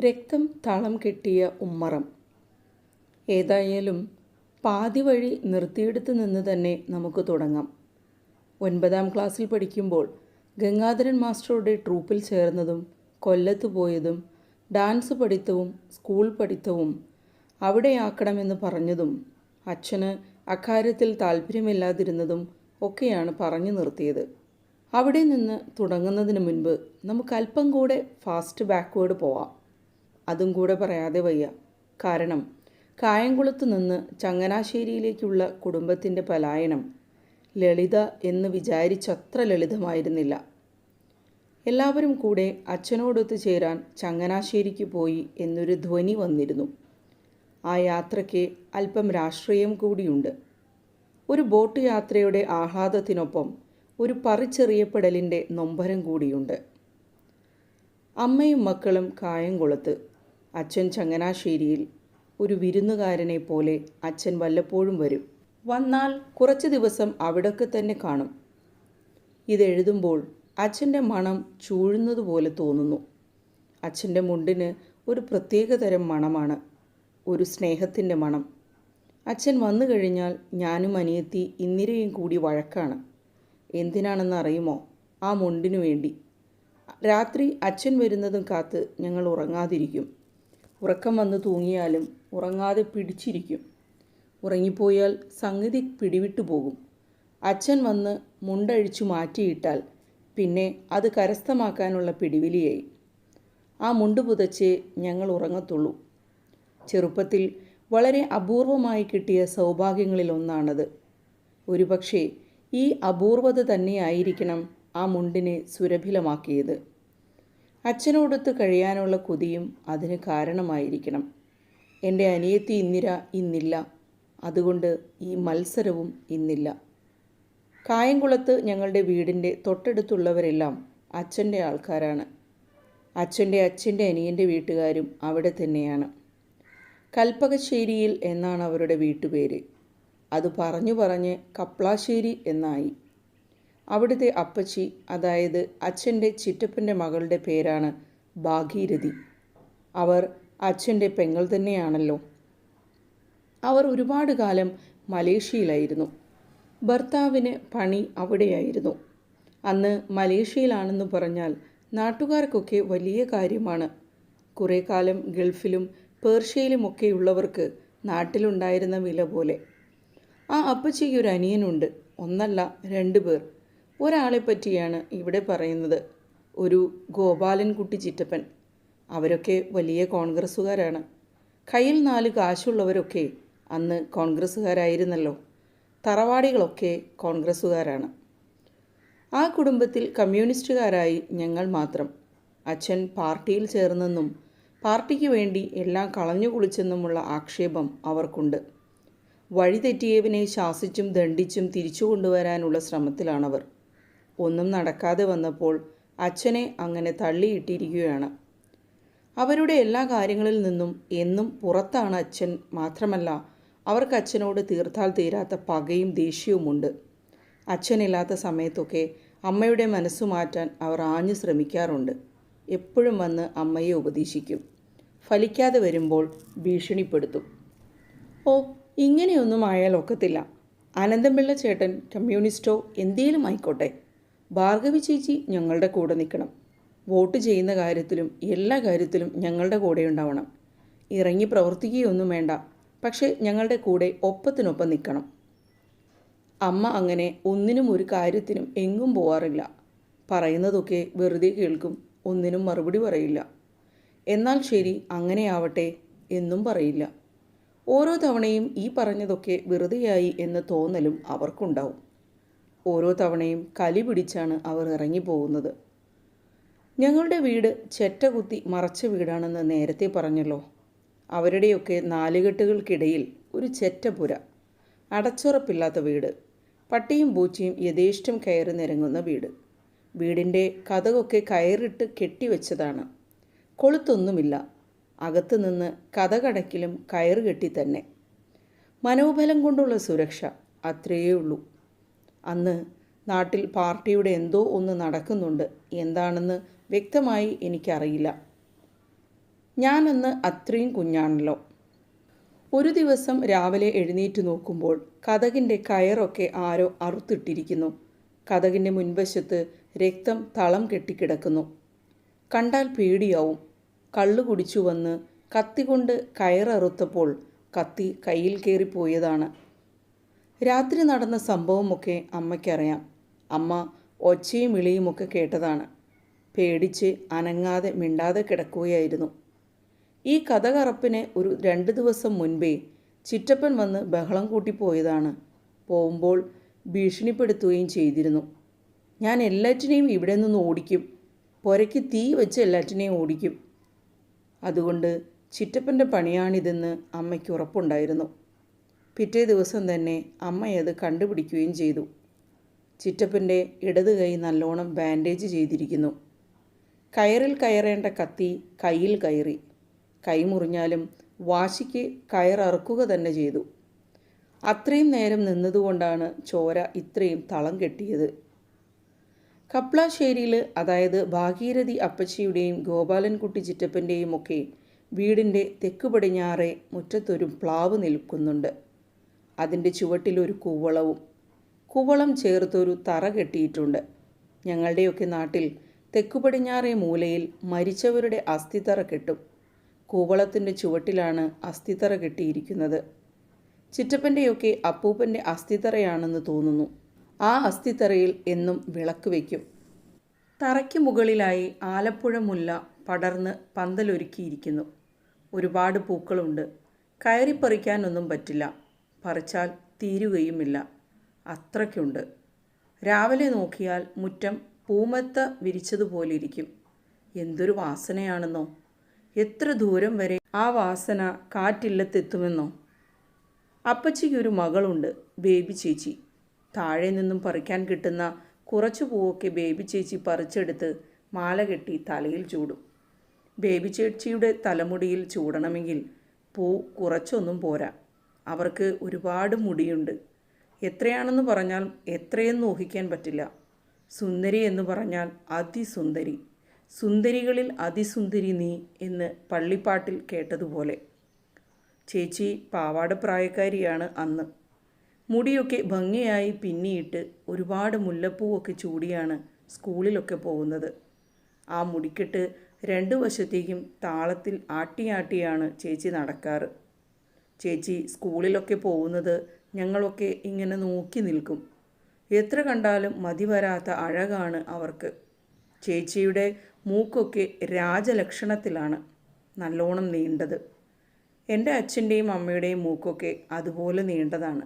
രക്തം താളം കെട്ടിയ ഉമ്മറം. ഏതായാലും പാതി വഴി നിർത്തിയെടുത്ത് നിന്ന് തന്നെ നമുക്ക് തുടങ്ങാം. ഒൻപതാം ക്ലാസ്സിൽ പഠിക്കുമ്പോൾ ഗംഗാധരൻ മാസ്റ്ററുടെ ട്രൂപ്പിൽ ചേർന്നതും കൊല്ലത്ത് പോയതും ഡാൻസ് പഠിത്തവും സ്കൂൾ പഠിത്തവും അവിടെയാക്കണമെന്ന് പറഞ്ഞതും അച്ഛന് അക്കാര്യത്തിൽ താല്പര്യമില്ലാതിരുന്നതും ഒക്കെയാണ് പറഞ്ഞു നിർത്തിയത്. അവിടെ നിന്ന് തുടങ്ങുന്നതിന് മുൻപ് നമുക്ക് അല്പം കൂടെ ഫാസ്റ്റ് ബാക്ക്വേഡ് പോവാം. അതും കൂടെ പറയാതെ വയ്യ. കാരണം കായംകുളത്ത് നിന്ന് ചങ്ങനാശ്ശേരിയിലേക്കുള്ള കുടുംബത്തിന്റെ പലായനം ലളിത എന്ന് വിചാരിച്ചത്ര ലളിതമായിരുന്നില്ല. എല്ലാവരും കൂടെ അച്ഛനോടൊത്ത് ചേരാൻ ചങ്ങനാശ്ശേരിക്ക് പോയി എന്നൊരു ധ്വനി വന്നിരുന്നു. ആ യാത്രയ്ക്ക് അല്പം രാഷ്ട്രീയം കൂടിയുണ്ട്. ഒരു ബോട്ട് യാത്രയുടെ ആഹ്ലാദത്തിനൊപ്പം ഒരു പറിച്ചെറിയപ്പെടലിന്റെ നൊമ്പരം കൂടിയുണ്ട്. അമ്മയും മക്കളും കായംകുളത്ത് അച്ഛൻ ചങ്ങനാശ്ശേരിയിൽ ഒരു വിരുന്നുകാരനെ പോലെ അച്ഛൻ വല്ലപ്പോഴും വരും. വന്നാൽ കുറച്ച് ദിവസം അവിടൊക്കെ തന്നെ കാണും. ഇതെഴുതുമ്പോൾ അച്ഛന്റെ മണം ചൂഴുന്നതുപോലെ തോന്നുന്നു. അച്ഛന്റെ മുണ്ടിന് ഒരു പ്രത്യേകതരം മണമാണ് ഒരു സ്നേഹത്തിന്റെ മണം. അച്ഛൻ വന്നു കഴിഞ്ഞാൽ ഞാനും അനിയത്തി ഇന്ദിരയും കൂടി വഴക്കാണ്. എന്തിനാണെന്ന് അറിയുമോ ആ മുണ്ടിനു വേണ്ടി. രാത്രി അച്ഛൻ വരുന്നതും കാത്ത് ഞങ്ങൾ ഉറങ്ങാതിരിക്കും. ഉറക്കം വന്ന് തൂങ്ങിയാലും ഉറങ്ങാതെ പിടിച്ചിരിക്കും. ഉറങ്ങിപ്പോയാൽ സംഗതി പിടിവിട്ടു പോകും. അച്ഛൻ വന്ന് മുണ്ടഴിച്ചു മാറ്റിയിട്ടാൽ പിന്നെ അത് കരസ്ഥമാക്കാനുള്ള പിടിവിലിയായി. ആ മുണ്ട് പുതച്ചേ ഞങ്ങൾ ഉറങ്ങത്തുള്ളൂ. ചെറുപ്പത്തിൽ വളരെ അപൂർവമായി കിട്ടിയ സൗഭാഗ്യങ്ങളിലൊന്നാണത് ഒരുപക്ഷേ ഈ അപൂർവത തന്നെയായിരിക്കണം ആ മുണ്ടിനെ സുരഭിലമാക്കിയത്. അച്ഛനോടൊത്ത് കഴിയാനുള്ള കൊതിയും അതിന് കാരണമായിരിക്കണം. എന്റെ അനിയത്തി ഇന്ദിര ഇന്നില്ല. അതുകൊണ്ട് ഈ മത്സരവും ഇന്നില്ല. കായംകുളത്ത് ഞങ്ങളുടെ വീടിന്റെ തൊട്ടടുത്തുള്ളവരെല്ലാം അച്ഛന്റെ ആൾക്കാരാണ്. അച്ഛന്റെ അച്ഛന്റെ അനിയന്റെ വീട്ടുകാരും അവിടെ തന്നെയാണ്. കൽപ്പകശ്ശേരിയിൽ എന്നാണ് അവരുടെ വീട്ടുപേര്. അത് പറഞ്ഞു പറഞ്ഞ് കപ്ലാശ്ശേരി എന്നായി. അവിടുത്തെ അപ്പച്ചി അതായത് അച്ഛന്റെ ചിറ്റപ്പന്റെ മകളുടെ പേരാണ് ഭാഗീരഥി. അവർ അച്ഛന്റെ പെങ്ങൾ തന്നെയാണല്ലോ. അവർ ഒരുപാട് കാലം മലേഷ്യയിലായിരുന്നു. ഭർത്താവിന് പണി അവിടെയായിരുന്നു. അന്ന് മലേഷ്യയിലാണെന്ന് പറഞ്ഞാൽ നാട്ടുകാർക്കൊക്കെ വലിയ കാര്യമാണ്. കുറേ കാലം ഗൾഫിലും പേർഷ്യയിലുമൊക്കെയുള്ളവർക്ക് നാട്ടിലുണ്ടായിരുന്ന വില പോലെ. ആ അപ്പച്ചിക്ക് ഒരു അനിയനുണ്ട്. ഒന്നല്ല രണ്ട് പേർ. ഒരാളെ പറ്റിയാണ് ഇവിടെ പറയുന്നത്. ഒരു ഗോപാലൻകുട്ടി ചിറ്റപ്പൻ. അവരൊക്കെ വലിയ കോൺഗ്രസ്സുകാരാണ്. കയ്യിൽ നാല് കാശുള്ളവരൊക്കെ അന്ന് കോൺഗ്രസ്സുകാരായിരുന്നല്ലോ. തറവാടികളൊക്കെ കോൺഗ്രസ്സുകാരാണ്. ആ കുടുംബത്തിൽ കമ്മ്യൂണിസ്റ്റുകാരായി ഞങ്ങൾ മാത്രം. അച്ഛൻ പാർട്ടിയിൽ ചേർന്നെന്നും പാർട്ടിക്ക് വേണ്ടി എല്ലാം കളഞ്ഞു കുളിച്ചെന്നുമുള്ള ആക്ഷേപം അവർക്കുണ്ട്. വഴിതെറ്റിയവനെ ശാസിച്ചും ദണ്ഡിച്ചും തിരിച്ചു കൊണ്ടുവരാനുള്ള ശ്രമത്തിലാണവർ. ഒന്നും നടക്കാതെ വന്നപ്പോൾ അച്ഛനെ അങ്ങനെ തള്ളിയിട്ടിരിക്കുകയാണ്. അവരുടെ എല്ലാ കാര്യങ്ങളിൽ നിന്നും എന്നും പുറത്താണ് അച്ഛൻ മാത്രമല്ല അവർക്ക് അച്ഛനോട് തീർത്താൽ തീരാത്ത പകയും ദേഷ്യവുമുണ്ട്. അച്ഛനില്ലാത്ത സമയത്തൊക്കെ അമ്മയുടെ മനസ്സു മാറ്റാൻ അവർ ആഞ്ഞു ശ്രമിക്കാറുണ്ട്. എപ്പോഴും വന്ന് അമ്മയെ ഉപദേശിക്കും. ഫലിക്കാതെ വരുമ്പോൾ ഭീഷണിപ്പെടുത്തും. ഓ ഇങ്ങനെയൊന്നും ആയാൽ ഒക്കത്തില്ല. ആനന്ദമ്പിള്ള ചേട്ടൻ കമ്മ്യൂണിസ്റ്റോ എന്തേലും ആയിക്കോട്ടെ. ഭാർഗവി ചേച്ചി ഞങ്ങളുടെ കൂടെ നിൽക്കണം. വോട്ട് ചെയ്യുന്ന കാര്യത്തിലും എല്ലാ കാര്യത്തിലും ഞങ്ങളുടെ കൂടെ ഉണ്ടാവണം. ഇറങ്ങി പ്രവർത്തിക്കുകയൊന്നും വേണ്ട. പക്ഷേ ഞങ്ങളുടെ കൂടെ ഒപ്പത്തിനൊപ്പം നിൽക്കണം. അമ്മ അങ്ങനെ ഒന്നിനും ഒരു കാര്യത്തിനും എങ്ങും പോവാറില്ല. പറയുന്നതൊക്കെ വെറുതെ കേൾക്കും ഒന്നിനും മറുപടി പറയില്ല. എന്നാൽ ശരി അങ്ങനെയാവട്ടെ എന്നും പറയില്ല. ഓരോ തവണയും ഈ പറഞ്ഞതൊക്കെ വെറുതെയായി എന്ന് തോന്നലും അവർക്കുണ്ടാവും. ഓരോ തവണയും കലി പിടിച്ചാണ് അവർ ഇറങ്ങിപ്പോകുന്നത്. ഞങ്ങളുടെ വീട് ചെറ്റ കുത്തി മറച്ച വീടാണെന്ന് നേരത്തെ പറഞ്ഞല്ലോ. അവരുടെയൊക്കെ നാലുകെട്ടുകൾക്കിടയിൽ ഒരു ചെറ്റപുര അടച്ചുറപ്പില്ലാത്ത വീട് പട്ടിയും പൂച്ചയും യഥേഷ്ടം കയറി നിരങ്ങുന്ന വീട്. വീടിന്റെ കഥകൊക്കെ കയറിട്ട് കെട്ടിവെച്ചതാണ്. കൊളുത്തൊന്നുമില്ല. അകത്തു നിന്ന് കഥകടക്കിലും കയറുകെട്ടി തന്നെ. മനോബലം കൊണ്ടുള്ള സുരക്ഷ അത്രയേ ഉള്ളൂ അന്ന് നാട്ടിൽ പാർട്ടിയുടെ എന്തോ ഒന്ന് നടക്കുന്നുണ്ട്. എന്താണെന്ന് വ്യക്തമായി എനിക്കറിയില്ല. ഞാനന്ന് അത്രയും കുഞ്ഞാണല്ലോ. ഒരു ദിവസം രാവിലെ എഴുന്നേറ്റ് നോക്കുമ്പോൾ കഥകിന്റെ കയറൊക്കെ ആരോ അറുത്തിട്ടിരിക്കുന്നു. കഥകിന്റെ മുൻവശത്ത് രക്തം തളം കെട്ടിക്കിടക്കുന്നു. കണ്ടാൽ പേടിയാവും. കള്ളു കുടിച്ചു വന്ന് കത്തി കൊണ്ട് കയററുത്തപ്പോൾ കത്തി കയ്യിൽ കയറിപ്പോയതാണ്. രാത്രി നടന്ന സംഭവമൊക്കെ അമ്മയ്ക്കറിയാം. അമ്മ ഒച്ചയും ഇളിയുമൊക്കെ കേട്ടതാണ്. പേടിച്ച് അനങ്ങാതെ മിണ്ടാതെ കിടക്കുകയായിരുന്നു. ഈ കഥകറപ്പിന് ഒരു രണ്ട് ദിവസം മുൻപേ ചിറ്റപ്പൻ വന്ന് ബഹളം കൂട്ടിപ്പോയതാണ് പോകുമ്പോൾ ഭീഷണിപ്പെടുത്തുകയും ചെയ്തിരുന്നു. ഞാൻ എല്ലാറ്റിനെയും ഇവിടെ നിന്ന് ഓടിക്കും. പുരയ്ക്ക് തീ വെച്ച് എല്ലാറ്റിനെയും ഓടിക്കും. അതുകൊണ്ട് ചിറ്റപ്പന്റെ പണിയാണിതെന്ന് അമ്മയ്ക്ക് ഉറപ്പുണ്ടായിരുന്നു. പിറ്റേ ദിവസം തന്നെ അമ്മയത് കണ്ടുപിടിക്കുകയും ചെയ്തു. ചിറ്റപ്പന്റെ ഇടത് കൈ നല്ലോണം ബാൻഡേജ് ചെയ്തിരിക്കുന്നു. കയറിൽ കയറേണ്ട കത്തി കയ്യിൽ കയറി. കൈമുറിഞ്ഞാലും വാശിക്ക് കയററുക്കുക തന്നെ ചെയ്തു. അത്രയും നേരം നിന്നതുകൊണ്ടാണ് ചോര ഇത്രയും തളം കെട്ടിയത്. കപ്ലാശ്ശേരിയിൽ അതായത് ഭാഗീരഥി അപ്പച്ചിയുടെയും ഗോപാലൻകുട്ടി ചിറ്റപ്പന്റെയും ഒക്കെ വീടിന്റെ തെക്കു പടിഞ്ഞാറെ മുറ്റത്തൊരു പ്ലാവ് നിൽക്കുന്നുണ്ട്. അതിന്റെ ചുവട്ടിലൊരു കൂവളവും. കൂവളം ചേർത്തൊരു തറ കെട്ടിയിട്ടുണ്ട്. ഞങ്ങളുടെയൊക്കെ നാട്ടിൽ തെക്കു പടിഞ്ഞാറേ മൂലയിൽ മരിച്ചവരുടെ അസ്ഥിത്തറ കെട്ടും. കൂവളത്തിന്റെ ചുവട്ടിലാണ് അസ്ഥിത്തറ കെട്ടിയിരിക്കുന്നത്. ചിറ്റപ്പന്റെയൊക്കെ അപ്പൂപ്പന്റെ അസ്ഥിത്തറയാണെന്ന് തോന്നുന്നു. ആ അസ്ഥിത്തറയിൽ എന്നും വിളക്ക് വയ്ക്കും. തറയ്ക്ക് മുകളിലായി ആലപ്പുഴ മുല്ല പടർന്ന് പന്തലൊരുക്കിയിരിക്കുന്നു. ഒരുപാട് പൂക്കളുണ്ട്. കയറിപ്പറിക്കാനൊന്നും പറ്റില്ല. പറിച്ചാൽ തീരുകയുമില്ല. അത്രയ്ക്കുണ്ട്. രാവിലെ നോക്കിയാൽ മുറ്റം പൂമത്ത വിരിച്ചതുപോലിരിക്കും. എന്തൊരു വാസനയാണെന്നോ. എത്ര ദൂരം വരെ ആ വാസന കാറ്റില്ലത്തെത്തുമെന്നോ. അപ്പച്ചിക്കൊരു മകളുണ്ട് ബേബി ചേച്ചി. താഴെ നിന്നും പറിക്കാൻ കിട്ടുന്ന കുറച്ച് പൂവൊക്കെ ബേബി ചേച്ചി പറിച്ചെടുത്ത് മാല കെട്ടി തലയിൽ ചൂടും. ബേബി ചേച്ചിയുടെ തലമുടിയിൽ ചൂടണമെങ്കിൽ പൂ കുറച്ചൊന്നും പോരാ. അവർക്ക് ഒരുപാട് മുടിയുണ്ട്. എത്രയാണെന്ന് പറഞ്ഞാൽ എത്രയെന്ന് ഊഹിക്കാൻ പറ്റില്ല. സുന്ദരി എന്ന് പറഞ്ഞാൽ അതിസുന്ദരി. സുന്ദരികളിൽ അതിസുന്ദരി നീ എന്ന് പള്ളിപ്പാട്ടിൽ കേട്ടതുപോലെ. ചേച്ചി പാവാട പ്രായക്കാരിയാണ് അന്ന്. മുടിയൊക്കെ ഭംഗിയായി പിന്നിയിട്ട് ഒരുപാട് മുല്ലപ്പൂവൊക്കെ ചൂടിയാണ് സ്കൂളിലൊക്കെ പോകുന്നത്. ആ മുടിക്കെട്ട് രണ്ടു വശത്തേക്കും താളത്തിൽ ആട്ടിയാട്ടിയാണ് ചേച്ചി നടക്കാറ്. ചേച്ചി സ്കൂളിലൊക്കെ പോകുന്നത് ഞങ്ങളൊക്കെ ഇങ്ങനെ നോക്കി നിൽക്കും. എത്ര കണ്ടാലും മതി വരാത്ത അഴകാണ് അവർക്ക്. ചേച്ചിയുടെ മൂക്കൊക്കെ രാജലക്ഷണത്തിലാണ് നല്ലോണം നീണ്ടത്. എന്റെ അച്ഛന്റെയും അമ്മയുടെയും മൂക്കൊക്കെ അതുപോലെ നീണ്ടതാണ്.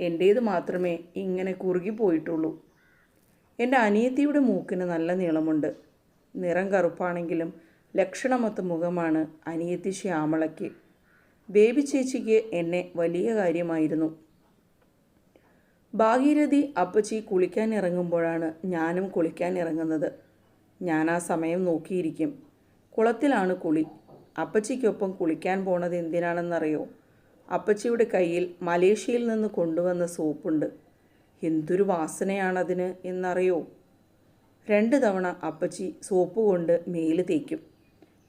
എന്റേത് മാത്രമേ ഇങ്ങനെ കുറുകി പോയിട്ടുള്ളൂ. എന്റെ അനിയത്തിയുടെ മൂക്കിന് നല്ല നീളമുണ്ട്. നിറം കറുപ്പാണെങ്കിലും ലക്ഷണമൊത്ത മുഖമാണ് അനിയത്തി ശ്യാമളയ്ക്ക്. ബേബി ചേച്ചിക്ക് എന്നെ വലിയ കാര്യമായിരുന്നു. ഭാഗീരഥി അപ്പച്ചി കുളിക്കാൻ ഇറങ്ങുമ്പോഴാണ് ഞാനും കുളിക്കാൻ ഇറങ്ങുന്നത്. ഞാൻ ആ സമയം നോക്കിയിരിക്കും. കുളത്തിലാണ് കുളി. അപ്പച്ചിക്കൊപ്പം കുളിക്കാൻ പോണത് എന്തിനാണെന്നറിയോ? അപ്പച്ചിയുടെ കയ്യിൽ മലേഷ്യയിൽ നിന്ന് കൊണ്ടുവന്ന സോപ്പുണ്ട്. എന്തൊരു വാസനയാണതിന് എന്നറിയോ? രണ്ട് തവണ അപ്പച്ചി സോപ്പ് കൊണ്ട് മേൽ തേക്കും.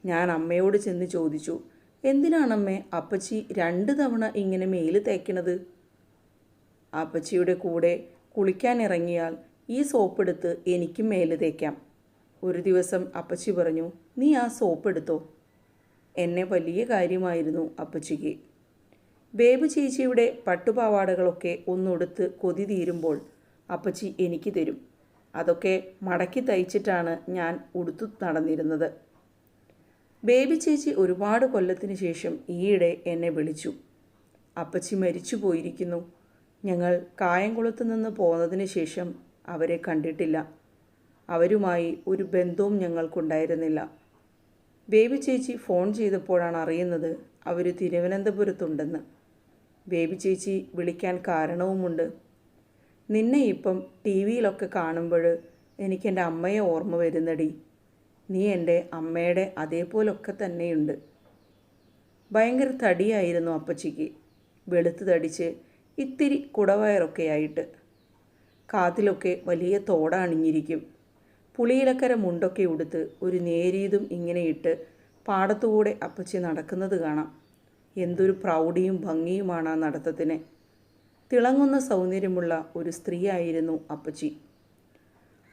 ഞാൻ അമ്മയോട് ചെന്ന് ചോദിച്ചു എന്തിനാണമ്മേ അപ്പച്ചി രണ്ട് തവണ ഇങ്ങനെ മേൽ തേക്കണത്? അപ്പച്ചിയുടെ കൂടെ കുളിക്കാൻ ഇറങ്ങിയാൽ ഈ സോപ്പെടുത്ത് എനിക്കും മേൽ തേക്കാം. ഒരു ദിവസം അപ്പച്ചി പറഞ്ഞു നീ ആ സോപ്പ് എടുത്തോ എന്നെ വലിയ കാര്യമായിരുന്നു അപ്പച്ചിക്ക്. ബേബു ചേച്ചിയുടെ പട്ടുപാവാടകളൊക്കെ ഒന്നൊടുത്ത് കൊതി തീരുമ്പോൾ അപ്പച്ചി എനിക്ക് തരും. അതൊക്കെ മടക്കി തയ്ച്ചിട്ടാണ് ഞാൻ ഉടുത്തു നടന്നിരുന്നത്. ബേബി ചേച്ചി ഒരുപാട് കൊല്ലത്തിന് ശേഷം ഈയിടെ എന്നെ വിളിച്ചു. അപ്പച്ചി മരിച്ചു പോയിരിക്കുന്നു. ഞങ്ങൾ കായംകുളത്ത് നിന്ന് പോന്നതിന് ശേഷം അവരെ കണ്ടിട്ടില്ല. അവരുമായി ഒരു ബന്ധവും ഞങ്ങൾക്കുണ്ടായിരുന്നില്ല. ബേബി ചേച്ചി ഫോൺ ചെയ്തപ്പോഴാണ് അറിയുന്നത് അവർ തിരുവനന്തപുരത്തുണ്ടെന്ന്. ബേബി ചേച്ചി വിളിക്കാൻ കാരണവുമുണ്ട്. നിന്നെ ഇപ്പം ടി വിയിലൊക്കെ കാണുമ്പോൾ എനിക്കെന്റെ അമ്മയെ ഓർമ്മ വരുന്നടി. നീ എന്റെ അമ്മയുടെ അതേപോലൊക്കെ തന്നെയുണ്ട്. ഭയങ്കര തടിയായിരുന്നു അപ്പച്ചിക്ക്. വെളുത്ത് തടിച്ച് ഇത്തിരി കുടവയറൊക്കെ ആയിട്ട് കാതിലൊക്കെ വലിയ തോടാണിഞ്ഞിരിക്കും. പുളിയിലക്കര മുണ്ടൊക്കെ ഉടുത്ത് ഒരു നേരീതും ഇങ്ങനെ ഇട്ട് പാടത്തുകൂടെ അപ്പച്ചി നടക്കുന്നത് കാണാം. എന്തൊരു പ്രൗഢിയും ഭംഗിയുമാണ് ആ നടത്തത്തിന്. തിളങ്ങുന്ന സൗന്ദര്യമുള്ള ഒരു സ്ത്രീയായിരുന്നു അപ്പച്ചി.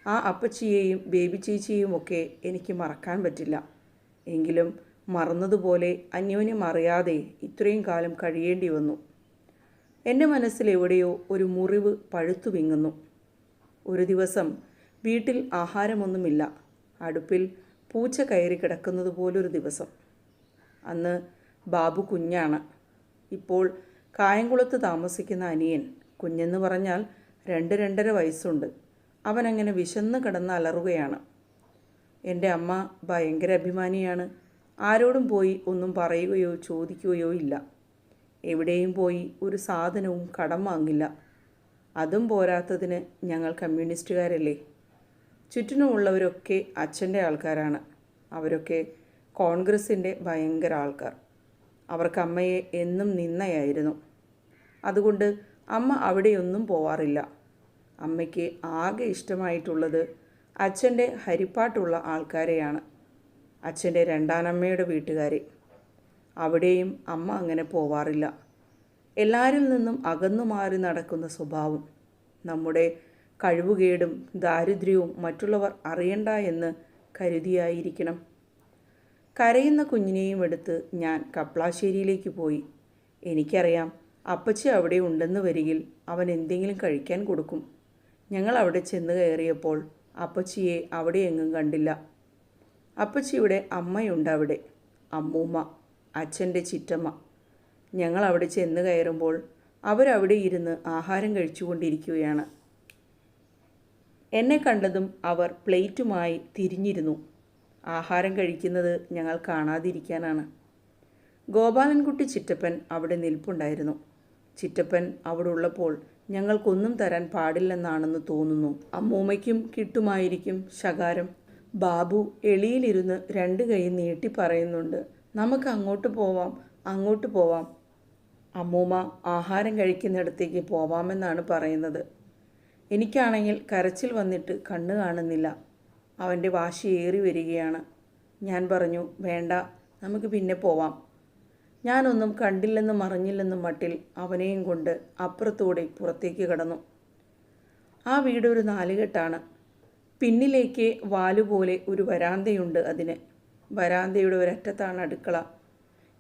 ആ അപ്പച്ചിയെയും ബേബി ചേച്ചിയെയും ഒക്കെ എനിക്ക് മറക്കാൻ പറ്റില്ല. എങ്കിലും മറന്നതുപോലെ അന്യോന്യം അറിയാതെ ഇത്രയും കാലം കഴിയേണ്ടി വന്നു. എന്റെ മനസ്സിൽ എവിടെയോ ഒരു മുറിവ് പഴുത്തു വിങ്ങുന്നു. ഒരു ദിവസം വീട്ടിൽ ആഹാരമൊന്നുമില്ല. അടുപ്പിൽ പൂച്ച കയറി കിടക്കുന്നത് പോലൊരു ദിവസം. അന്ന് ബാബു കുഞ്ഞാണ്. ഇപ്പോൾ കായംകുളത്ത് താമസിക്കുന്ന അനിയൻ കുഞ്ഞെന്ന് പറഞ്ഞാൽ രണ്ട് രണ്ടര വയസ്സുണ്ട്. അവനങ്ങനെ വിശന്ന് കിടന്ന് അലറുകയാണ്. എന്റെ അമ്മ ഭയങ്കര അഭിമാനിയാണ്. ആരോടും പോയി ഒന്നും പറയുകയോ ചോദിക്കുകയോ ഇല്ല. എവിടെയും പോയി ഒരു സാധനവും കടം വാങ്ങില്ല. അതും പോരാത്തതിന് ഞങ്ങൾ കമ്മ്യൂണിസ്റ്റുകാരല്ലേ? ചുറ്റിനുമുള്ളവരൊക്കെ അച്ഛന്റെ ആൾക്കാരാണ്. അവരൊക്കെ കോൺഗ്രസിന്റെ ഭയങ്കര ആൾക്കാർ. അവർക്ക് അമ്മയെ എന്നും നിന്നയായിരുന്നു. അതുകൊണ്ട് അമ്മ അവിടെയൊന്നും പോവാറില്ല. അമ്മയ്ക്ക് ആകെ ഇഷ്ടമായിട്ടുള്ളത് അച്ഛന്റെ ഹരിപ്പാട്ടുള്ള ആൾക്കാരെയാണ്. അച്ഛന്റെ രണ്ടാനമ്മയുടെ വീട്ടുകാരെ. അവിടെയും അമ്മ അങ്ങനെ പോവാറില്ല. എല്ലാരിൽ നിന്നും അകന്നു മാറി നടക്കുന്ന സ്വഭാവം. നമ്മുടെ കഴിവുകേടും ദാരിദ്ര്യവും മറ്റുള്ളവർ അറിയണ്ട എന്ന് കരുതിയായിരിക്കണം. കരയുന്ന കുഞ്ഞിനെയും എടുത്ത് ഞാൻ കപ്ലാശ്ശേരിയിലേക്ക് പോയി. എനിക്കറിയാം അപ്പച്ചി അവിടെ ഉണ്ടെന്ന് വരികിൽ അവൻ എന്തെങ്കിലും കഴിക്കാൻ കൊടുക്കും. ഞങ്ങൾ അവിടെ ചെന്ന് കയറിയപ്പോൾ അപ്പച്ചിയെ അവിടെ എങ്ങും കണ്ടില്ല. അപ്പച്ചിയുടെ അമ്മയുണ്ട് അവിടെ അമ്മൂമ്മ അച്ഛന്റെ ചിറ്റമ്മ. ഞങ്ങൾ അവിടെ ചെന്ന് കയറുമ്പോൾ അവരവിടെ ഇരുന്ന് ആഹാരം കഴിച്ചുകൊണ്ടിരിക്കുകയാണ്. എന്നെ കണ്ടതും അവർ പ്ലേറ്റുമായി തിരിഞ്ഞിരുന്നു. ആഹാരം കഴിക്കുന്നത് ഞങ്ങൾ കാണാതിരിക്കാനാണ്. ഗോപാലൻകുട്ടി ചിറ്റപ്പൻ അവിടെ നിൽപ്പുണ്ടായിരുന്നു. ചിറ്റപ്പൻ അവിടെ ഉള്ളപ്പോൾ ഞങ്ങൾക്കൊന്നും തരാൻ പാടില്ലെന്നാണെന്ന് തോന്നുന്നു. അമ്മൂമ്മയ്ക്കും കിട്ടുമായിരിക്കും ശകാരം. ബാബു എളിയിലിരുന്ന് രണ്ട് കൈ നീട്ടി പറയുന്നുണ്ട് നമുക്ക് അങ്ങോട്ട് പോവാം അങ്ങോട്ട് പോവാം. അമ്മൂമ്മ ആഹാരം കഴിക്കുന്നിടത്തേക്ക് പോവാമെന്നാണ് പറയുന്നത്. എനിക്കാണെങ്കിൽ കരച്ചിൽ വന്നിട്ട് കണ്ണ് കാണുന്നില്ല. അവന്റെ വാശി ഏറി വരികയാണ്. ഞാൻ പറഞ്ഞു വേണ്ട നമുക്ക് പിന്നെ പോവാം. ഞാനൊന്നും കണ്ടില്ലെന്നും അറിഞ്ഞില്ലെന്നും മട്ടിൽ അവനെയും കൊണ്ട് അപ്പുറത്തൂടെ പുറത്തേക്ക് കടന്നു. ആ വീടൊരു നാലുകെട്ടാണ്. പിന്നിലേക്ക് വാലുപോലെ ഒരു വരാന്തയുണ്ട് അതിന്. വരാന്തയുടെ ഒരറ്റത്താണ് അടുക്കള.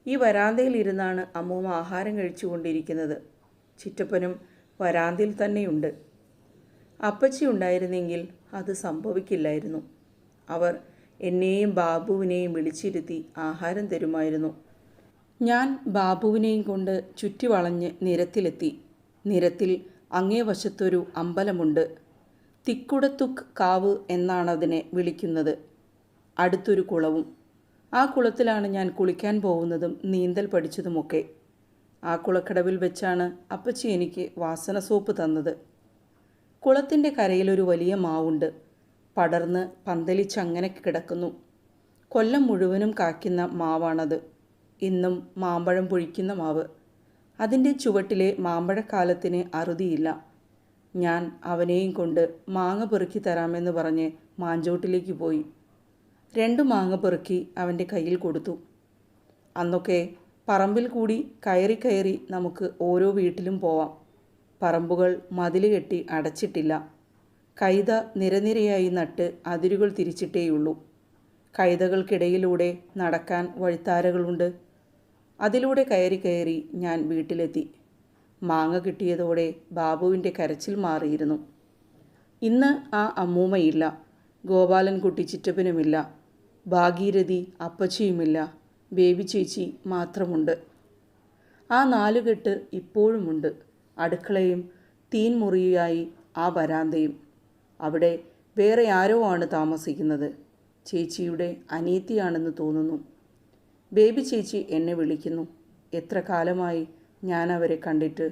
ഈ വരാന്തയിൽ ഇരുന്നാണ് അമ്മൂമ്മ ആഹാരം കഴിച്ചുകൊണ്ടിരിക്കുന്നത്. ചിറ്റപ്പനും വരാന്തയിൽ തന്നെയുണ്ട്. അപ്പച്ചി ഉണ്ടായിരുന്നെങ്കിൽ അത് സംഭവിക്കില്ലായിരുന്നു. അവർ എന്നെയും ബാബുവിനെയും വിളിച്ചിരുത്തി ആഹാരം തരുമായിരുന്നു. ഞാൻ ബാബുവിനെയും കൊണ്ട് ചുറ്റി വളഞ്ഞ് നിരത്തിലെത്തി. നിരത്തിൽ അങ്ങേ വശത്തൊരു അമ്പലമുണ്ട്. തിക്കുടത്തുക്ക് കാവ് എന്നാണ് അതിനെ വിളിക്കുന്നത്. അടുത്തൊരു കുളവും. ആ കുളത്തിലാണ് ഞാൻ കുളിക്കാൻ പോകുന്നതും നീന്തൽ പഠിച്ചതുമൊക്കെ. ആ കുളക്കടവിൽ വെച്ചാണ് അപ്പച്ചി എനിക്ക് വാസന സോപ്പ് തന്നത്. കുളത്തിന്റെ കരയിലൊരു വലിയ മാവുണ്ട്. പടർന്ന് പന്തലിച്ചങ്ങനെ കിടക്കുന്നു. കൊല്ലം മുഴുവനും കാക്കുന്ന മാവാണത്. ഇന്നും മാമ്പഴം പൊഴിക്കുന്ന മാവ്. അതിന്റെ ചുവട്ടിലെ മാമ്പഴക്കാലത്തിന് അറുതിയില്ല. ഞാൻ അവനെയും കൊണ്ട് മാങ്ങ പെറുക്കി തരാമെന്ന് പറഞ്ഞ് മാഞ്ചോട്ടിലേക്ക് പോയി. രണ്ട് മാങ്ങ പെറുക്കി അവന്റെ കയ്യിൽ കൊടുത്തു. അന്നൊക്കെ പറമ്പിൽ കൂടി കയറി കയറി നമുക്ക് ഓരോ വീട്ടിലും പോവാം. പറമ്പുകൾ മതിൽ കെട്ടി അടച്ചിട്ടില്ല. കൈത നിരനിരയായി നട്ട് അതിരുകൾ തിരിച്ചിട്ടേയുള്ളൂ. കൈതകൾക്കിടയിലൂടെ നടക്കാൻ വഴിത്താരകളുണ്ട്. അതിലൂടെ കയറി കയറി ഞാൻ വീട്ടിലെത്തി. മാങ്ങ കിട്ടിയതോടെ ബാബുവിന്റെ കരച്ചിൽ മാറിയിരുന്നു. ഇന്ന് ആ അമ്മൂമ്മയില്ല ഗോപാലൻകുട്ടി ചിറ്റപ്പനുമില്ല ഭാഗീരഥി അപ്പച്ചിയുമില്ല ബേബി ചേച്ചി മാത്രമുണ്ട്. ആ നാലുകെട്ട് ഇപ്പോഴുമുണ്ട് അടുക്കളയും തീൻമുറിയായി ആ വരാന്തയും. അവിടെ വേറെ ആരോ ആണ് താമസിക്കുന്നത്. ചേച്ചിയുടെ അനീതിയാണെന്ന് തോന്നുന്നു. ബേബി ചേച്ചി എന്നെ വിളിക്കുന്നു. എത്ര കാലമായി ഞാൻ അവരെ കണ്ടിട്ട്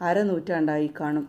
അരനൂറ്റാണ്ടായി കാണും.